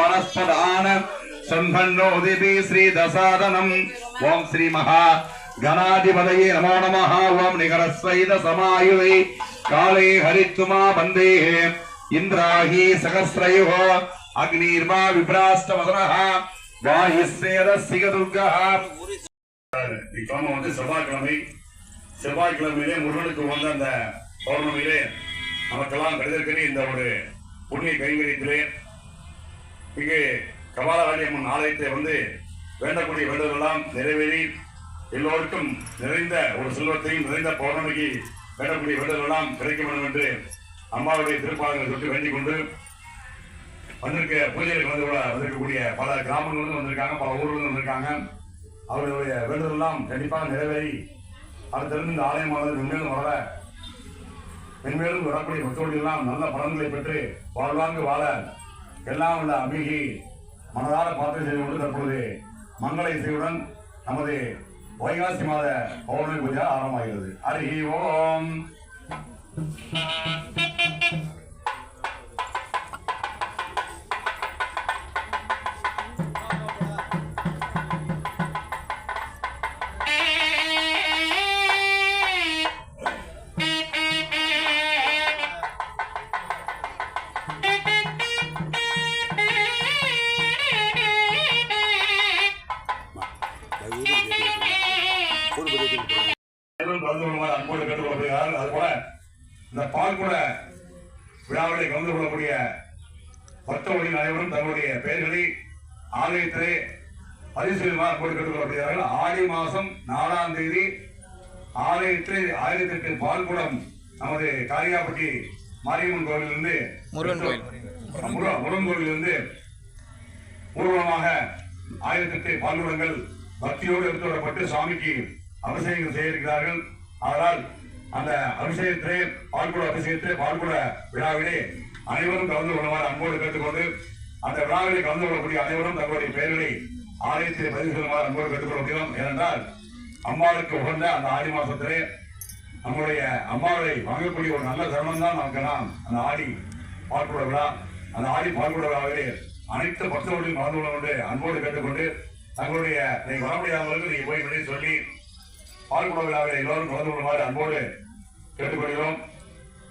మనస్పదాన సంభన్నో దేవి శ్రీ దశాదనం ఓం శ్రీ మహా గణాధిపతయే నమో నమ ఓం నిగరస్వైద సమాయువై కాళే హరిత్తుమా వందే ఇంద్రాహి సహస్రయో అగ్నిర్మా విభ్రాష్టవదన వాయుస్వేద சிகதுர்கா இக்காம வந்து செவ்வாய்க்கிழமை செவ்வாய்க்கிழமையிலே முருகனுக்கு வந்த அந்த பௌர்ணமியிலே நமக்கெல்லாம் கடிதற்கனி இந்த ஒரு புண்ணிய கைங்கரியத்திலே இங்கே கபாலகாளி அம்மன் ஆலயத்தை வந்து வேண்டக்கூடிய வேண்டுதலெல்லாம் நிறைவேறி எல்லோருக்கும் நிறைந்த ஒரு செல்வத்தையும் நிறைந்த பௌர்ணமிக்கு வேண்டக்கூடிய வேண்டுதலெல்லாம் கிடைக்க வேண்டும் என்று அம்மாவுடைய திருப்பாளர்கள் தொட்டு வேண்டிக் கொண்டு வந்திருக்க பூஜையில் வந்து கூட வந்திருக்கக்கூடிய பல கிராமங்களிலிருந்து வந்திருக்காங்க பல ஊர்களிலிருந்து வந்திருக்காங்க. அவர்களுடைய வேண்டுதலெல்லாம் கண்டிப்பாக நிறைவேறி அடுத்திருந்து இந்த ஆலயமானது மென்மேலும் வளர மென்மேலும் வரக்கூடிய மக்களுடைய எல்லாம் நல்ல பலன்களை பெற்று வாழ்வாங்கு வாழ எல்லாம் உள்ள அபிகி மனதார பார்த்து செய்து கொண்டு தற்பொழுது மங்கள இசையுடன் நமது வைகாசி மாத பௌர்ணமி பூஜை ஆரம்பமாகிறது. ஹரி ஓம். இந்த பால்குட விழாவிலே கலந்து கொள்ளக்கூடிய பக்தவழிகள் அனைவரும் தங்களுடைய பெயர்களை ஆலயத்திலே அன்போடு கேட்டுக்கொள்ளப்படுகிறார்கள் ஆடி மாதம் நாலாம் தேதி ஆலயத்திலே ஆயிரத்திற்கு பால்குடம் நமது காரியாப்பட்டி மாரியம்மன் கோவிலிருந்து முருகன் கோயில். முருகன் கோவிலிருந்து ஊர்வலமாக ஆயிரத்தெட்டு பால்குடங்கள் பக்தியோடு எடுத்து வரப்பட்டு சுவாமிக்கு அபிஷேகம் செய்ய இருக்கிறார்கள் அதனால் அந்த அபிஷேகத்திலே பால்குட அபிஷேகத்திலே பால்குட விழாவிலே அனைவரும் கலந்து கொள்ளுமாறு அன்போடு கேட்டுக்கொண்டு அந்த விழாவிலே கலந்து கொள்ளக்கூடிய அனைவரும் தங்களுடைய பெயர்களை ஆலயத்திலே பதிவு செல்லுமாறு அன்போடு கேட்டுக்கொள்கிறோம் ஏனென்றால் அம்மாவுக்கு உகந்த அந்த ஆடி மாசத்திலே நம்முடைய அம்மாவை வாங்கக்கூடிய ஒரு நல்ல தருணம் தான் நமக்கெல்லாம் அந்த ஆடி பால்குட விழா. அந்த ஆடி பால்குட விழாவிலே அனைத்து பக்தர்களையும் கலந்து கொள்ள கொண்டு அன்போடு கேட்டுக்கொண்டு தங்களுடைய நீ வர முடியாதவர்கள் நீ போய் சொல்லி பால்குட விழாவில் எல்லோரும் கலந்து கொள்ளுமாறு அன்போடு கேட்டுக்கொள்கிறோம்.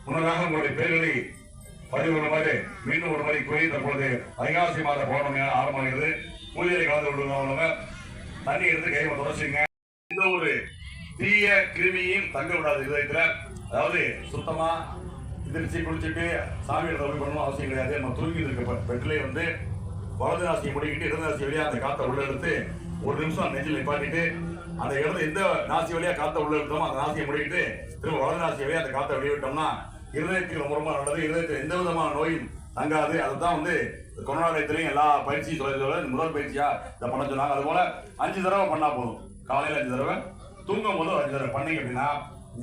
முன்னதாக உங்களுடைய பேர்களை பதிவு கொள்ளுமாறு மீண்டும் ஒரு முறை கூறி தற்பொழுது ஐகாசி மாத பௌர்ணமியாக ஆரம்பமாகிறது. பூஜையை கலந்து கொள்ளுங்க தண்ணி எடுத்து கையை தொடச்சுங்க எந்த ஒரு தீய கிருமியும் தங்க விடாது இதயத்தில் அதாவது சுத்தமா திருச்சி குளிச்சுட்டு சாமி இடத்துல போய் பண்ணணும் அவசியம் கிடையாது. நம்ம தூங்கி இருக்க பெட்டிலே வந்து வலது ஆசையை முடிக்கிட்டு இடது நாசி வழியா அந்த காற்றை உள்ள எடுத்து ஒரு நிமிஷம் நெஞ்சில் நிப்பாட்டிட்டு அந்த இடத்துல எந்த நாசி வழியா காத்த உள்ள எடுத்தோமோ அந்த நாசியை முடிவிட்டு திரும்ப வலது நாசி வழியா அந்த காத்த வெளியிட்டோம்னா இருதயத்துக்கு ரொம்ப ரொம்ப நல்லது. இருதயத்தில் எந்த விதமான நோயும் தங்காது. அதுதான் வந்து கொரோனாலயத்திலையும் எல்லா பயிற்சியும் சொல்ல சொல்ல முதல் பயிற்சியா இதை பண்ண சொன்னாங்க. அது போல அஞ்சு தடவை பண்ணா போதும். காலையில அஞ்சு தடவை தூங்கும் போது அஞ்சு தடவை பண்ணீங்க அப்படின்னா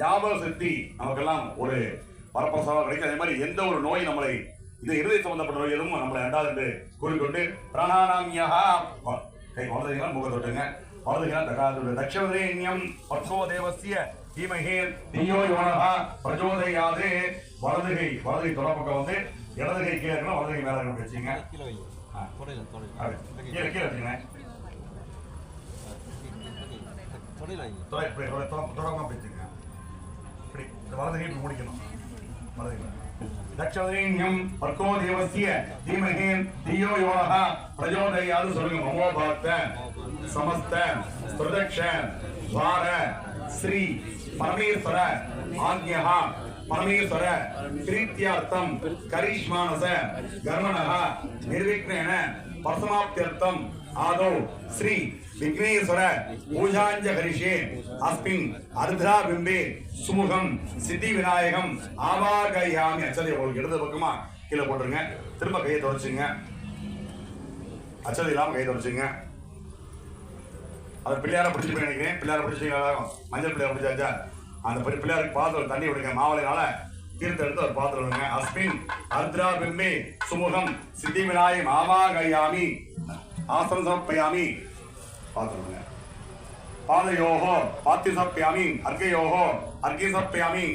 ஞாபக சக்தி நமக்கெல்லாம் ஒரு வரப்பிரசாதம் கிடைக்கும். அதே மாதிரி எந்த ஒரு நோய் நம்மளை இந்த இருதய சம்பந்தப்பட்ட நோய் எதுவும் நம்மளை அண்டாது என்று கூறிக்கொண்டு பிரணானாமியாக கை வலதுகளா முக தொட்டுங்க. வலதுகளா தகாது தட்சவதேன்யம் பர்சோ தேவசிய தீமகே தீயோ யோனகா பிரஜோதயாது வலதுகை வலதுகை தொடப்பக்கம் வந்து இடதுகை கீழே இருக்கணும் வலதுகை மேலே இருக்கணும் வச்சுங்க கீழே கீழே வச்சுங்க தொடங்க வச்சுங்க இப்படி இந்த வலதுகை இப்படி முடிக்கணும். வலதுகை தட்சதீன்யம் பர்கோ தேவசிய தீமகே தியோ யோனஹ பிரஜோதயாது சொல்லுங்க. மமோபாத்த சமஸ்த பிரதக்ஷ துவார ஸ்ரீ பரமேஸ்வர ஆக்ஞா பரமேஸ்வர பிரீத்தியார்த்தம் கரிஷ்மானச கர்மணः நிர்விக்னேன பரசமாப்தியர்த்தம் ஆதோ ஸ்ரீ விக்னேஸ்வர பூஜாஞ்ச ஹரிஷே அஸ்மின் அர்த்தா பிம்பே சுமுகம் சித்தி விநாயகம் ஆவாகயாமி அச்சதை உங்களுக்கு இடது பக்கமா கீழே போட்டுருங்க. திரும்ப கையை தொடச்சுங்க. அச்சதை இல்லாமல் கையை தொடச்சுங்க. அதை பிள்ளையார பிடிச்சி நினைக்கிறேன். பிள்ளையார பிடிச்சிங்களா மஞ்சள் பிள்ளையார பிடிச்சாச்சா அந்த பி- பிள்ளையாருக்கு பாத்திரம் தண்ணி விடுங்க மாவளையினால தீர்த்த எடுத்து ஒரு பாத்திரம் விடுங்க அஸ்மின் அர்த்ரா பிம்பே சுமுகம் சித்தி விநாயகம் ஆவாகயாமி ஆசனம் சமர்ப்பயாமி பார்த்துருங்க பாதயோகோ பாத்தி சமர்ப்பயாமி அர்க்கயோகோ அர்க்கி சமர்ப்பயாமி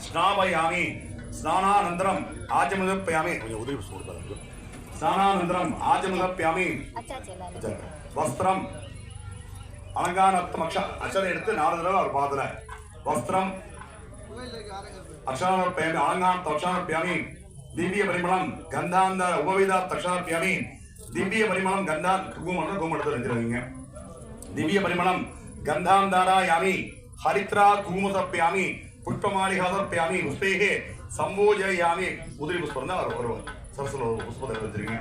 ஸ்நாபயாமி ஸ்நானானந்தரம் ஆச்சமுதப்பயாமி கொஞ்சம் உதவி சொல்லுங்க ஸ்நானானந்தரம் ஆச்சமுதப்பயாமி வஸ்திரம் அலங்கானத்தம் அக்ஷ அச்சரை எடுத்து நாலு தடவை அவர் பாதுற வஸ்திரம் அக்ஷான அலங்கான தக்ஷான திவ்ய பரிமளம் கந்தாந்த உபவிதா தக்ஷான திவ்ய பரிமளம் கந்தா குங்குமம் குங்குமம் வச்சிருக்கீங்க. திவ்ய பரிமளம் கந்தாந்தாராயாமி ஹரித்ரா குங்குமசப்பியாமி புஷ்பமாலிகாசப்பியாமி புஷ்பேகே சம்போஜயாமி உதிரி புஷ்பம் தான் அவர் ஒரு சரஸ்வர புஷ்பத்தை எடுத்துருங்க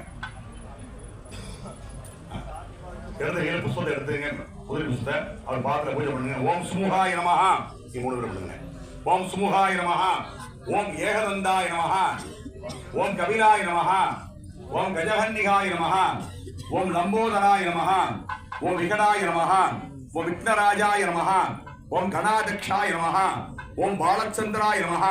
வச்சிருக்கீங்க ஏழு புஷ்பத்தை எடுத்துருங்க. உதிரி புஷ்பத்தை அவர் பாத்திர பூஜை பண்ணுங்க. ஓம் சுமுகாய நமஹா. நீ மூணு பேர் பண்ணுங்க ஓம் சுமுகாய நமஹா. ஓம் ஏகதந்தாய நமஹா. ஓம் கபிலாய நமஹா. ஓம் கஜகன்னிகாய நமஹ ஓம் லம்போதராய நமஹ ஓம் விகடாய நமஹ ஓம் விக்னராஜாய நமஹ ஓம் கணாதக்ஷாய நமஹ ஓம் பாலச்சந்திராய நமஹ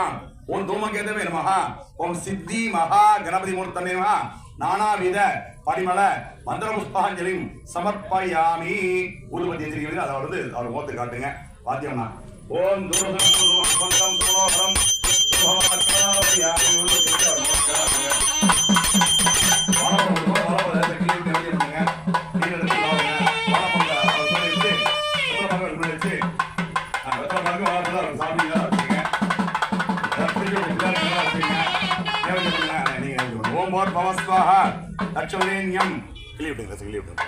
ஓம் தூமகேதவே நமக ஓம் சித்தி மகா கணபதி மூர்த்தமே நமஹ நானாவித பரிமள மந்திர புஷ்பாஞ்சலி சமர்ப்பயாமி உருவத்தி எதிரிகள் அதை வந்து அவர் ஓத்து காட்டுங்க பாத்தியம்னா ஓம் தூரம் ஓம் போர் பவஸ்வாஹ தட்சவரேண்யம் கிளி விட்டுங்க கிளி விட்டுங்க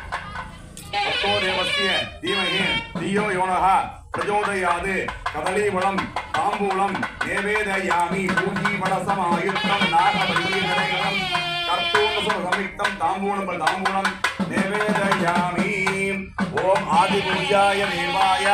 அத்தோ தேவஸ்ய தீமஹி தியோ யோனஹ. பிரஜோதயாது கதலீவளம் தாம்பூலம் நேவேதயாமி பூஜீவளசமாயுத்தம் நாகபலீகரம் கர்த்தூமசுர தாம்பூலம் தாம்பூலம் ஓம் ஆதிபூஜாய தேவாய.